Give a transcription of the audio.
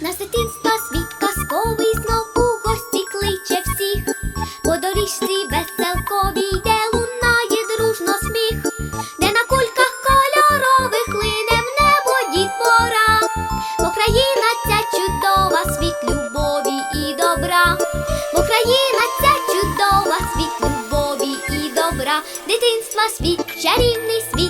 На дитинства світ казковий знов у гості кличе всіх. По доріжці веселковій, де лунає дружно сміх, де на кульках кольорових лине в небо дітвора. Бо країна ця чудова, світ любові і добра. Бо країна ця чудова, світ любові і добра. Дитинства світ, чарівний світ.